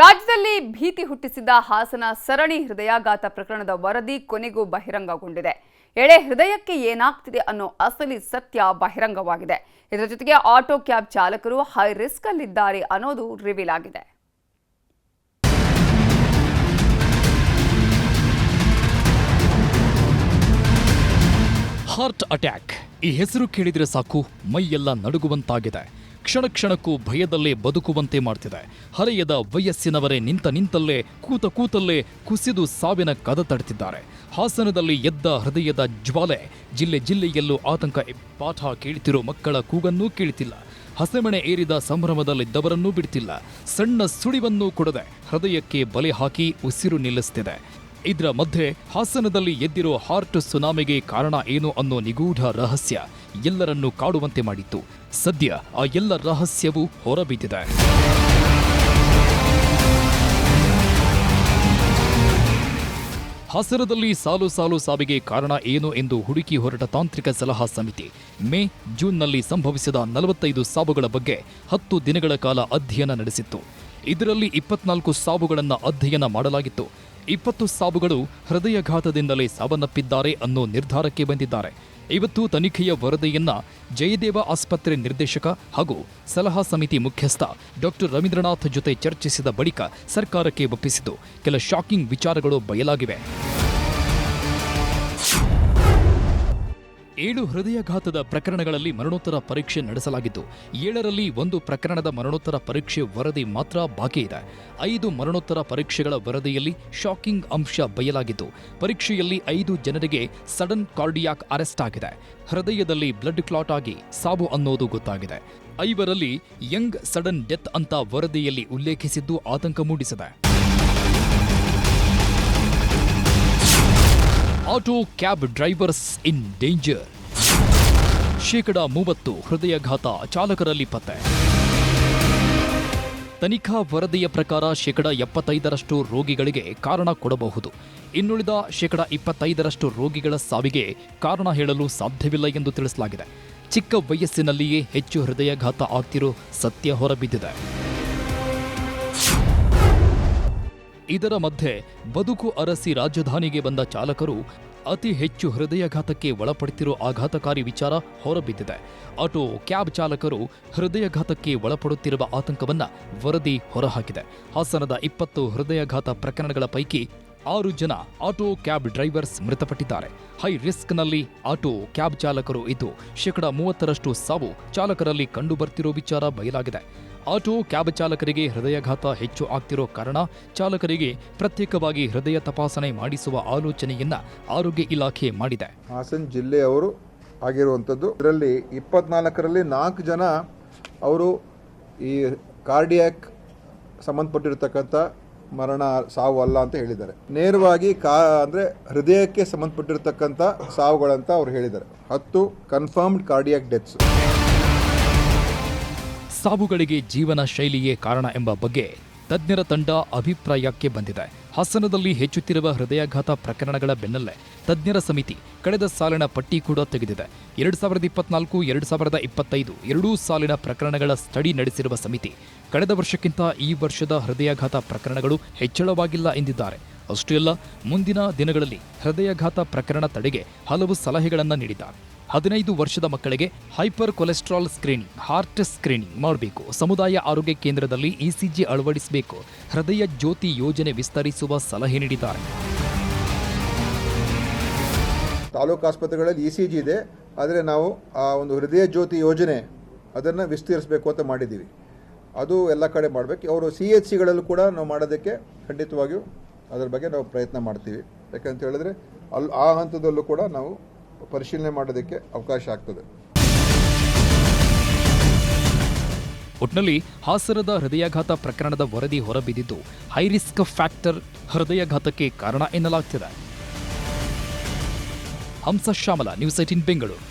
ರಾಜ್ಯದಲ್ಲಿ ಭೀತಿ ಹುಟ್ಟಿಸಿದ ಹಾಸನ ಸರಣಿ ಹೃದಯಾಘಾತ ಪ್ರಕರಣದ ವರದಿ ಕೊನೆಗೂ ಬಹಿರಂಗಗೊಂಡಿದೆ. ಎಳೆ ಹೃದಯಕ್ಕೆ ಏನಾಗ್ತಿದೆ ಅನ್ನೋ ಅಸಲಿ ಸತ್ಯ ಬಹಿರಂಗವಾಗಿದೆ. ಇದರ ಜೊತೆಗೆ ಆಟೋ ಕ್ಯಾಬ್ ಚಾಲಕರು ಹೈ ರಿಸ್ಕ್ ಅಲ್ಲಿದ್ದಾರೆ ಅನ್ನೋದು ರಿವೀಲ್ ಆಗಿದೆ. Heart attack. ಈ ಹೆಸರು ಕೇಳಿದರೆ ಸಾಕು, ಮೈಯೆಲ್ಲ ನಡುಗುವಂತಾಗಿದೆ. ಕ್ಷಣ ಕ್ಷಣಕ್ಕೂ ಭಯದಲ್ಲೇ ಬದುಕುವಂತೆ ಮಾಡ್ತಿದೆ. ಹರೆಯದ ವಯಸ್ಸಿನವರೇ ನಿಂತ ನಿಂತಲ್ಲೇ, ಕೂತ ಕೂತಲ್ಲೇ ಕುಸಿದು ಸಾವಿನ ಕದ ತಡ್ತಿದ್ದಾರೆ. ಹಾಸನದಲ್ಲಿ ಎದ್ದ ಹೃದಯದ ಜ್ವಾಲೆ, ಜಿಲ್ಲೆ ಜಿಲ್ಲೆಯಲ್ಲೂ ಆತಂಕ ಪಾಠ ಕೇಳ್ತಿರೋ ಮಕ್ಕಳ ಕೂಗನ್ನೂ ಕೇಳ್ತಿಲ್ಲ. ಹಸೆಮಣೆ ಏರಿದ ಸಂಭ್ರಮದಲ್ಲಿದ್ದವರನ್ನೂ ಬಿಡ್ತಿಲ್ಲ. ಸಣ್ಣ ಸುಳಿವನ್ನೂ ಕೊಡದೆ ಹೃದಯಕ್ಕೆ ಬಲೆ ಹಾಕಿ ಉಸಿರು ನಿಲ್ಲಿಸ್ತಿದೆ. ಇದರ ಮಧ್ಯೆ ಹಾಸನದಲ್ಲಿ ಎದ್ದಿರೋ ಹಾರ್ಟ್ ಸುನಾಮಿಗೆ ಕಾರಣ ಏನು ಅನ್ನೋ ನಿಗೂಢ ರಹಸ್ಯ ಎಲ್ಲರನ್ನೂ ಕಾಡುವಂತೆ ಮಾಡಿತ್ತು. ಸದ್ಯ ಆ ಎಲ್ಲ ರಹಸ್ಯವೂ ಹೊರಬಿದ್ದಿದೆ. ಹಾಸನದಲ್ಲಿ ಸಾಲು ಸಾಲು ಸಾವಿಗೆ ಕಾರಣ ಏನು ಎಂದು ಹುಡುಕಿ ಹೊರಟ ತಾಂತ್ರಿಕ ಸಲಹಾ ಸಮಿತಿ, ಮೇ, ಜೂನ್ನಲ್ಲಿ ಸಂಭವಿಸಿದ ನಲವತ್ತೈದು ಸಾವುಗಳ ಬಗ್ಗೆ ಹತ್ತು ದಿನಗಳ ಕಾಲ ಅಧ್ಯಯನ ನಡೆಸಿತ್ತು. ಇದರಲ್ಲಿ ಇಪ್ಪತ್ನಾಲ್ಕು ಸಾವುಗಳನ್ನು ಅಧ್ಯಯನ ಮಾಡಲಾಗಿತ್ತು. ಇಪ್ಪತ್ತು ಸಾವುಗಳು ಹೃದಯಘಾತದಿಂದಲೇ ಸಾವನ್ನಪ್ಪಿದ್ದಾರೆ ಅನ್ನೋ ನಿರ್ಧಾರಕ್ಕೆ ಬಂದಿದ್ದಾರೆ. ಇವತ್ತು ತನಿಖೆಯ ವರದಿಯನ್ನ ಜಯದೇವ ಆಸ್ಪತ್ರೆ ನಿರ್ದೇಶಕ ಹಾಗೂ ಸಲಹಾ ಸಮಿತಿ ಮುಖ್ಯಸ್ಥ ಡಾಕ್ಟರ್ ರವೀಂದ್ರನಾಥ್ ಜೊತೆ ಚರ್ಚಿಸಿದ ಬಳಿಕ ಸರ್ಕಾರಕ್ಕೆ ಒಪ್ಪಿಸಿದ್ದು. ಕೆಲ ಶಾಕಿಂಗ್ ವಿಚಾರಗಳು ಬಯಲಾಗಿವೆ. ಏಳು ಹೃದಯಾಘಾತದ ಪ್ರಕರಣಗಳಲ್ಲಿ ಮರಣೋತ್ತರ ಪರೀಕ್ಷೆ ನಡೆಸಲಾಗಿದ್ದು, ಏಳರಲ್ಲಿ ಒಂದು ಪ್ರಕರಣದ ಮರಣೋತ್ತರ ಪರೀಕ್ಷೆ ವರದಿ ಮಾತ್ರ ಬಾಕಿ ಇದೆ. ಐದು ಮರಣೋತ್ತರ ಪರೀಕ್ಷೆಗಳ ವರದಿಯಲ್ಲಿ ಶಾಕಿಂಗ್ ಅಂಶ ಬಯಲಾಗಿದ್ದು, ಪರೀಕ್ಷೆಯಲ್ಲಿ ಐದು ಜನರಿಗೆ ಸಡನ್ ಕಾರ್ಡಿಯಾಕ್ ಅರೆಸ್ಟ್ ಆಗಿದೆ. ಹೃದಯದಲ್ಲಿ ಬ್ಲಡ್ ಕ್ಲಾಟ್ ಆಗಿ ಸಾವು ಅನ್ನೋದು ಗೊತ್ತಾಗಿದೆ. ಐವರಲ್ಲಿ ಯಂಗ್ ಸಡನ್ ಡೆತ್ ಅಂತ ವರದಿಯಲ್ಲಿ ಉಲ್ಲೇಖಿಸಿದ್ದು ಆತಂಕ ಮೂಡಿಸಿದೆ. Auto cab drivers in danger. ಶೇಕಡ ಮೂವತ್ತು ಹೃದಯಘಾತ ಚಾಲಕರಲ್ಲಿ ಪತ್ತೆ. ತನಿಖಾ ವರದಿಯ ಪ್ರಕಾರ ಶೇಕಡ ಎಪ್ಪತ್ತೈದರಷ್ಟು ರೋಗಿಗಳಿಗೆ ಕಾರಣ ಕೊಡಬಹುದು. ಇನ್ನುಳಿದ ಶೇಕಡ ಇಪ್ಪತ್ತೈದರಷ್ಟು ರೋಗಿಗಳ ಸಾವಿಗೆ ಕಾರಣ ಹೇಳಲು ಸಾಧ್ಯವಿಲ್ಲ ಎಂದು ತಿಳಿಸಲಾಗಿದೆ. ಚಿಕ್ಕ ವಯಸ್ಸಿನಲ್ಲಿಯೇ ಹೆಚ್ಚು ಹೃದಯಘಾತ ಆಗ್ತಿರೋ ಸತ್ಯ ಹೊರಬಿದ್ದಿದೆ. ಇದರ ಮಧ್ಯೆ ಬದುಕು ಅರಸಿ ರಾಜಧಾನಿಗೆ ಬಂದ ಚಾಲಕರು ಅತಿ ಹೆಚ್ಚು ಹೃದಯಘಾತಕ್ಕೆ ಒಳಪಡ್ತಿರೋ ಆಘಾತಕಾರಿ ವಿಚಾರ ಹೊರಬಿದ್ದಿದೆ. ಆಟೋ ಕ್ಯಾಬ್ ಚಾಲಕರು ಹೃದಯಘಾತಕ್ಕೆ ಒಳಪಡುತ್ತಿರುವ ಆತಂಕವನ್ನ ವರದಿ ಹೊರಹಾಕಿದೆ. ಹಾಸನದ ಇಪ್ಪತ್ತು ಹೃದಯಘಾತ ಪ್ರಕರಣಗಳ ಪೈಕಿ ಆರು ಜನ ಆಟೋ ಕ್ಯಾಬ್ ಡ್ರೈವರ್ಸ್ ಮೃತಪಟ್ಟಿದ್ದಾರೆ. ಹೈ ರಿಸ್ಕ್ನಲ್ಲಿ ಆಟೋ ಕ್ಯಾಬ್ ಚಾಲಕರು ಇದ್ದು ಶೇಕಡ ಮೂವತ್ತರಷ್ಟು ಸಾವು ಚಾಲಕರಲ್ಲಿ ಕಂಡುಬರ್ತಿರೋ ವಿಚಾರ ಬಯಲಾಗಿದೆ. ಆಟೋ ಕ್ಯಾಬ್ ಚಾಲಕರಿಗೆ ಹೃದಯಘಾತ ಹೆಚ್ಚು ಆಗ್ತಿರೋ ಕಾರಣ ಚಾಲಕರಿಗೆ ಪ್ರತ್ಯೇಕವಾಗಿ ಹೃದಯ ತಪಾಸಣೆ ಮಾಡಿಸುವ ಆಲೋಚನೆಯನ್ನ ಆರೋಗ್ಯ ಇಲಾಖೆ ಮಾಡಿದೆ. ಹಾಸನ ಜಿಲ್ಲೆಯವರು ಆಗಿರುವಂಥದ್ದು, ಇದರಲ್ಲಿ ಇಪ್ಪತ್ನಾಲ್ಕರಲ್ಲಿ ನಾಲ್ಕು ಜನ ಅವರು ಈ ಕಾರ್ಡಿಯಾಕ್ ಸಂಬಂಧಪಟ್ಟಿರ್ತಕ್ಕಂಥ ಮರಣ ಸಾವು ಅಲ್ಲ ಅಂತ ಹೇಳಿದ್ದಾರೆ. ನೇರವಾಗಿ ಕಾ ಅಂದರೆ ಹೃದಯಕ್ಕೆ ಸಂಬಂಧಪಟ್ಟಿರತಕ್ಕಂಥ ಸಾವುಗಳಂತ ಅವ್ರು ಹೇಳಿದ್ದಾರೆ. ಹತ್ತು ಕನ್ಫರ್ಮ್ಡ್ ಕಾರ್ಡಿಯಾಕ್ ಡೆತ್ಸ್ ಸಾವುಗಳಿಗೆ ಜೀವನ ಶೈಲಿಯೇ ಕಾರಣ ಎಂಬ ಬಗ್ಗೆ ತಜ್ಞರ ತಂಡ ಅಭಿಪ್ರಾಯಕ್ಕೆ ಬಂದಿದೆ. ಹಾಸನದಲ್ಲಿ ಹೆಚ್ಚುತ್ತಿರುವ ಹೃದಯಾಘಾತ ಪ್ರಕರಣಗಳ ಬೆನ್ನಲ್ಲೇ ತಜ್ಞರ ಸಮಿತಿ ಕಳೆದ ಸಾಲಿನ ಪಟ್ಟಿ ಕೂಡ ತೆಗೆದಿದೆ. ಎರಡು ಸಾವಿರದ ಇಪ್ಪತ್ನಾಲ್ಕು, ಎರಡು ಸಾವಿರದ ಇಪ್ಪತ್ತೈದು ಎರಡೂ ಸಾಲಿನ ಪ್ರಕರಣಗಳ ಸ್ಟಡಿ ನಡೆಸಿರುವ ಸಮಿತಿ ಕಳೆದ ವರ್ಷಕ್ಕಿಂತ ಈ ವರ್ಷದ ಹೃದಯಾಘಾತ ಪ್ರಕರಣಗಳು ಹೆಚ್ಚಳವಾಗಿಲ್ಲ ಎಂದಿದ್ದಾರೆ. ಅಷ್ಟೇ ಅಲ್ಲ, ಮುಂದಿನ ದಿನಗಳಲ್ಲಿ ಹೃದಯಾಘಾತ ಪ್ರಕರಣ ತಡೆಗೆ ಹಲವು ಸಲಹೆಗಳನ್ನು ನೀಡಿದ್ದಾರೆ. ಹದಿನೈದು ವರ್ಷದ ಮಕ್ಕಳಿಗೆ hyper cholesterol screening, heart screening ಮಾಡಬೇಕು. ಸಮುದಾಯ ಆರೋಗ್ಯ ಕೇಂದ್ರದಲ್ಲಿ ಇಸಿಜಿ ಅಳವಡಿಸಬೇಕು. ಹೃದಯ ಜ್ಯೋತಿ ಯೋಜನೆ ವಿಸ್ತರಿಸುವ ಸಲಹೆ ನೀಡಿದ್ದಾರೆ. ತಾಲೂಕು ಆಸ್ಪತ್ರೆಗಳಲ್ಲಿ ಇ ಸಿ ಜಿ ಇದೆ. ಆದರೆ ನಾವು ಆ ಒಂದು ಹೃದಯ ಜ್ಯೋತಿ ಯೋಜನೆ ಅದನ್ನು ವಿಸ್ತರಿಸಬೇಕು ಅಂತ ಮಾಡಿದ್ದೀವಿ. ಅದು ಎಲ್ಲ ಕಡೆ ಮಾಡಬೇಕು. ಅವರು ಸಿ ಎಚ್ ಸಿಗಳಲ್ಲೂ ಕೂಡ ನಾವು ಮಾಡೋದಕ್ಕೆ ಖಂಡಿತವಾಗಿಯೂ ಅದರ ಬಗ್ಗೆ ನಾವು ಪ್ರಯತ್ನ ಮಾಡ್ತೀವಿ. ಯಾಕಂತ ಹೇಳಿದ್ರೆ ಅಲ್ಲಿ ಆ ಹಂತದಲ್ಲೂ ಕೂಡ ನಾವು ಪರಿಶೀಲನೆ ಮಾಡೋದಕ್ಕೆ ಅವಕಾಶ ಆಗ್ತದೆ. ಒಟ್ನಲ್ಲಿ ಹಾಸನದ ಹೃದಯಾಘಾತ ಪ್ರಕರಣದ ವರದಿ ಹೊರಬಿದ್ದಿದ್ದು ಹೈರಿಸ್ಕ್ ಫ್ಯಾಕ್ಟರ್ ಹೃದಯಾಘಾತಕ್ಕೆ ಕಾರಣ ಎನ್ನಲಾಗ್ತಿದೆ. Hamsa Shyamala, news eighteen Bengaluru.